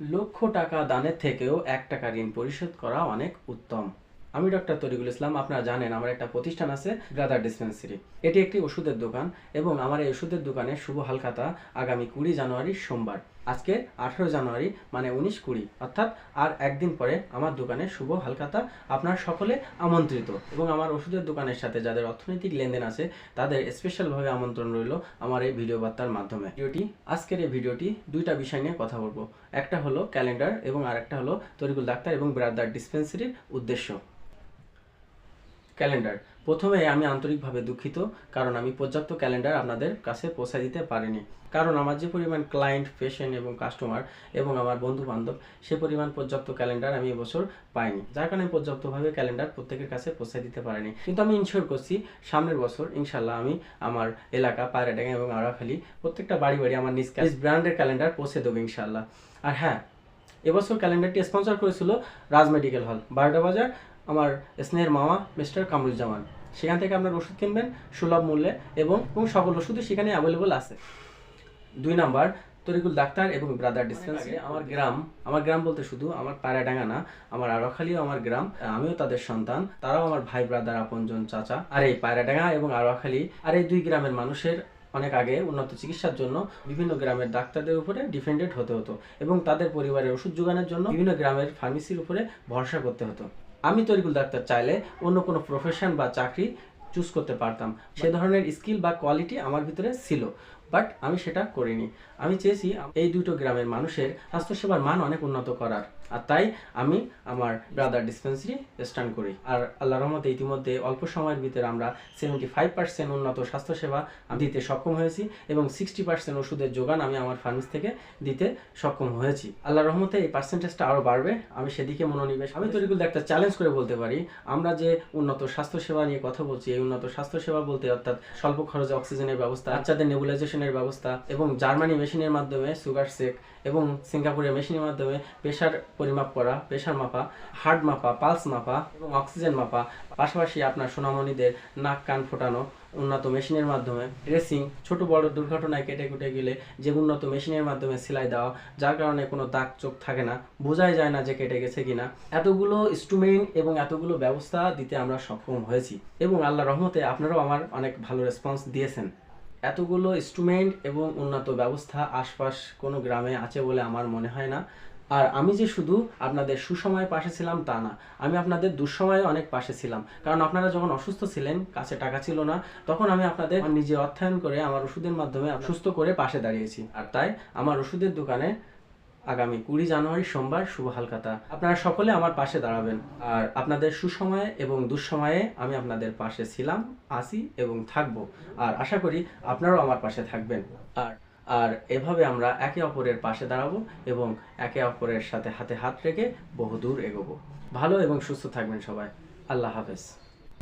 লক্ষ টাকা দানের থেকেও এক টাকা ঋণ পরিশোধ করা অনেক উত্তম। আমি ডক্টর তরিকুল ইসলাম, আপনারা জানেন আমার একটা প্রতিষ্ঠান আছে ব্রাদার ডিসপেন্সারি। এটি একটি ওষুধের দোকান এবং আমার এই ওষুধের দোকানে শুভ হালখাতা আগামী কুড়ি জানুয়ারি সোমবার। আজকে আঠেরো জানুয়ারি মানে উনিশ কুড়ি। অর্থাৎ আর একদিন পরে আমার দোকানে শুভ হালখাতা আপনার সকলে আমন্ত্রিত। এবং আমার ওষুধের দোকানের সাথে যাদের অর্থনৈতিক লেনদেন আছে, তাদের স্পেশালভাবে আমন্ত্রণ রইল আমার এই ভিডিও বার্তার মাধ্যমে। ভিডিওটি, আজকের এই ভিডিওটি দুইটা বিষয় নিয়ে কথা বলব। একটা হলো ক্যালেন্ডার এবং আরেকটা হলো তরিকুল ডাক্তার এবং ব্রাদার ডিসপেন্সারির উদ্দেশ্য। ক্যালেন্ডার। প্রথমে আমি আন্তরিকভাবে দুঃখিত, কারণ আমি পর্যাপ্ত ক্যালেন্ডার আপনাদের কাছে পৌঁছে দিতে পারিনি। কারণ আমার যে পরিমাণ ক্লায়েন্ট পেশেন্ট এবং কাস্টমার এবং আমার বন্ধু বান্ধব সে পরিমাণ পর্যাপ্ত ক্যালেন্ডার আমি এবছর পাইনি। যার কারণে পর্যাপ্তভাবে ক্যালেন্ডার প্রত্যেকের কাছে পৌঁছে দিতে পারিনি। কিন্তু আমি ইনশিওর করছি, সামনের বছর ইনশাল্লাহ আমি আমার এলাকা, পায়রাডাঙ্গা এবং আড়াখালি প্রত্যেকটা বাড়ি বাড়ি আমার নিজ ব্র্যান্ডের ক্যালেন্ডার পৌঁছে দেবো ইনশাল্লাহ আর হ্যাঁ এবছর ক্যালেন্ডারটি স্পন্সর করেছিল রাজ মেডিকেল হল বারোটা বাজার আমার স্নেহের মামা মিস্টার কামরুজ্জামান। সেখান থেকে আপনার ওষুধ কিনবেন সুলভ মূল্যে এবং এবং সকল ওষুধই সেখানে অ্যাভেলেবল আছে। দুই নাম্বার তরিকুল ডাক্তার এবং ব্রাদার ডিসপেন্সারি। আমার গ্রাম আমার গ্রাম বলতে শুধু আমার পায়রাডাঙ্গা না আমার আরোখালিও আমার গ্রাম। আমিও তাদের সন্তান তারাও আমার ভাই ব্রাদার আপনজন চাচা। আর এই পায়রাডাঙ্গা এবং আরোখালি আর এই দুই গ্রামের মানুষের অনেক আগে উন্নত চিকিৎসার জন্য বিভিন্ন গ্রামের ডাক্তারদের উপরে ডিপেন্ডেন্ট হতে হতো এবং তাদের পরিবারের ওষুধ যোগানোর জন্য বিভিন্ন গ্রামের ফার্মেসির উপরে ভরসা করতে হতো। আমি তরিকুল ডাক্তার চাইলে অন্য কোনো প্রফেশন বা চাকরি চুজ করতে পারতাম। সে ধরনের স্কিল বা কোয়ালিটি আমার ভিতরে ছিল বাট আমি সেটা করিনি। আমি চেয়েছি এই দুটো গ্রামের মানুষের স্বাস্থ্যসেবার মান অনেক উন্নত করার। আর তাই আমি আমার ব্রাদার ডিসপেন্সারি স্টার্ট করি। আর আল্লাহ রহমতে ইতিমধ্যে অল্প সময়ের ভিতরে আমরা সেভেন্টি ফাইভ পার্সেন্ট উন্নত স্বাস্থ্যসেবা দিতে সক্ষম হয়েছি এবং সিক্সটি পার্সেন্ট ওষুধের যোগান আমি আমার ফার্মেস থেকে দিতে সক্ষম হয়েছি। আল্লাহ রহমতে এই পার্সেন্টেজটা আরও বাড়বে, আমি সেদিকে মনোনিবেশ আমি তরিকুল একটা চ্যালেঞ্জ করে বলতে পারি, আমরা যে উন্নত স্বাস্থ্যসেবা নিয়ে কথা বলছি, এই উন্নত স্বাস্থ্যসেবা বলতে অর্থাৎ স্বল্প খরচে অক্সিজেনের ব্যবস্থা, বাচ্চাদের নেবুলাইজেশনের ব্যবস্থা এবং জার্মানি মেশিনের মাধ্যমে, সুগার সেক এবং সিঙ্গাপুরের মেশিনের মাধ্যমে প্রেশার পরিমাপ করা প্রেশার মাপা হার্ট মাপা, পালস মাপা এবং অক্সিজেন মাপা। পাশাপাশি আপনার সোনামণিদের নাক, কান ফোটানো উন্নত মেশিনের মাধ্যমে। ড্রেসিং ছোট বড় দুর্ঘটনায় কেটে কুটে গেলে যে উন্নত মেশিনের মাধ্যমে সেলাই দেওয়া, যার কারণে কোনো দাগ চোখ থাকে না। বোঝাই যায় না যে কেটে গেছে কিনা এতগুলো ইনস্ট্রুমেন্ট এবং এতগুলো ব্যবস্থা দিতে আমরা সক্ষম হয়েছি এবং আল্লাহ রহমতে আপনারাও আমার অনেক ভালো রেসপন্স দিয়েছেন। এতগুলো ইনস্ট্রুমেন্ট এবং উন্নত ব্যবস্থা আশপাশ কোনো গ্রামে আছে বলে আমার মনে হয় না। আর আমি যে শুধু আপনাদের সুসময়ে পাশে ছিলাম তা না, আমি আপনাদের দুঃসময়ে অনেক পাশে ছিলাম। কারণ আপনারা যখন অসুস্থ ছিলেন, কাছে টাকা ছিল না, তখন আমি আপনাদের নিজে অর্থায়ন করে আমার ওষুধের মাধ্যমে সুস্থ করে পাশে দাঁড়িয়েছি। আর তাই আমার ওষুধের দোকানে আগামী কুড়ি জানুয়ারি সোমবার শুভ হালকাতা আপনারা সকলে আমার পাশে দাঁড়াবেন। আর আপনাদের সুসময়ে এবং দুঃসময়ে আমি আপনাদের পাশে ছিলাম, আসি এবং থাকব। আর আশা করি আপনারাও আমার পাশে থাকবেন। আর আর এভাবে আমরা একে অপরের পাশে দাঁড়াবো এবং একে অপরের সাথে হাতে হাত রেখে বহুদূর এগোবো। ভালো এবং সুস্থ থাকবেন সবাই। আল্লাহ হাফেজ।